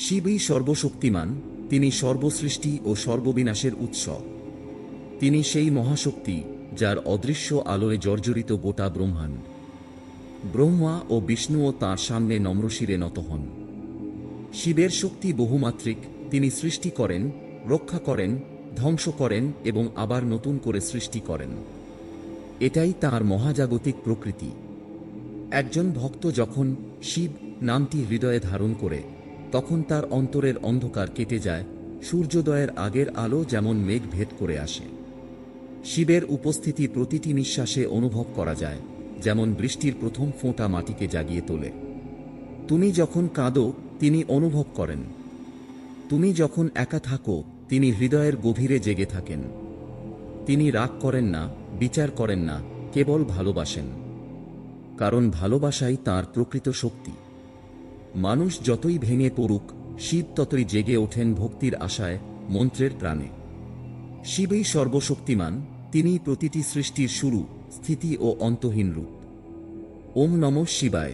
শিবই সর্বশক্তিমান, তিনি সর্বসৃষ্টি ও সর্ববিনাশের উৎস। তিনি সেই মহাশক্তি যার অদৃশ্য আলোয় জর্জরিত গোটা ব্রহ্মাণ্ড। ব্রহ্মা ও বিষ্ণুও তাঁর সামনে নম্রশিরে নত হন। শিবের শক্তি বহুমাত্রিক, তিনি সৃষ্টি করেন, রক্ষা করেন, ধ্বংস করেন এবং আবার নতুন করে সৃষ্টি করেন। এটাই তাঁর মহাজাগতিক প্রকৃতি। একজন ভক্ত যখন শিব নামটি হৃদয়ে ধারণ করে তখন তার অন্তরের অন্ধকার কেটে যায়, সূর্যোদয়ের আগের আলো যেমন মেঘ ভেদ করে আসে। শিবের উপস্থিতি প্রতিটি নিঃশ্বাসে অনুভব করা যায়, যেমন বৃষ্টির প্রথম ফোঁটা মাটিকে জাগিয়ে তোলে। তুমি যখন কাঁদো, তিনি অনুভব করেন। তুমি যখন একা থাকো, তিনি হৃদয়ের গভীরে জেগে থাকেন। তিনি রাগ করেন না, বিচার করেন না, কেবল ভালোবাসেন। কারণ ভালোবাসাই তার প্রকৃত শক্তি। মানুষ যতই ভেঙে পড়ুক, শিব ততই জেগে ওঠেন ভক্তির আশায়, মন্ত্রের প্রাণে। শিবই সর্বশক্তিমান তিনি প্রতিটি সৃষ্টির শুরু, স্থিতি ও অন্তহীন রূপ। ওম নম শিবায়।